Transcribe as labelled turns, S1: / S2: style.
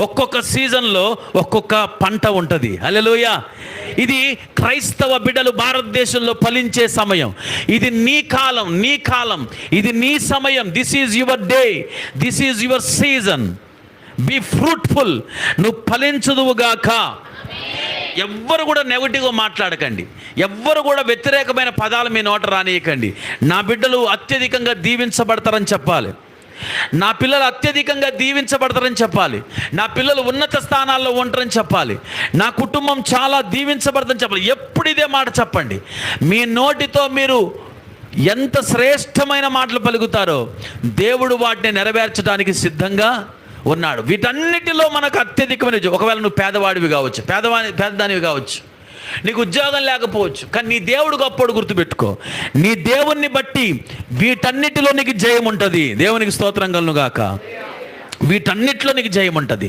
S1: ఒక్కొక్క సీజన్లో ఒక్కొక్క పంట ఉంటుంది. అలెలోయ ఇది క్రైస్తవ బిడ్డలు భారతదేశంలో ఫలించే సమయం. ఇది నీ కాలం నీ కాలం. ఇది నీ సమయం. This is your day this is your season be fruitful నువ్వు ఫలించదువుగాక ఎవ్వరు కూడా నెగటివ్గా మాట్లాడకండి. ఎవ్వరు కూడా వ్యతిరేకమైన పదాలు మీ నోట రానియకండి. నా బిడ్డలు అత్యధికంగా దీవించబడతారని చెప్పాలి. నా పిల్లలు అత్యధికంగా దీవించబడతారని చెప్పాలి. నా పిల్లలు ఉన్నత స్థానాల్లో ఉంటారని చెప్పాలి. నా కుటుంబం చాలా దీవించబడతని చెప్పాలి. ఎప్పుడు ఇదే మాట చెప్పండి. మీ నోటితో మీరు ఎంత శ్రేష్టమైన మాటలు పలుకుతారో దేవుడు వాటిని నెరవేర్చడానికి సిద్ధంగా ఉన్నాడు. వీటన్నిటిలో మనకు అత్యధికమైన ఒకవేళ నువ్వు పేదవాడివి కావచ్చు పేదవాడి పేదదానివి కావచ్చు. నీకు ఉద్యోగం లేకపోవచ్చు కానీ నీ దేవుడు గొప్పడు గుర్తుపెట్టుకో. నీ దేవుణ్ణి బట్టి వీటన్నిటిలో నీకు జయం ఉంటుంది దేవునికి స్తోత్రం కలను గాక. వీటన్నిటిలో నీకు జయం ఉంటుంది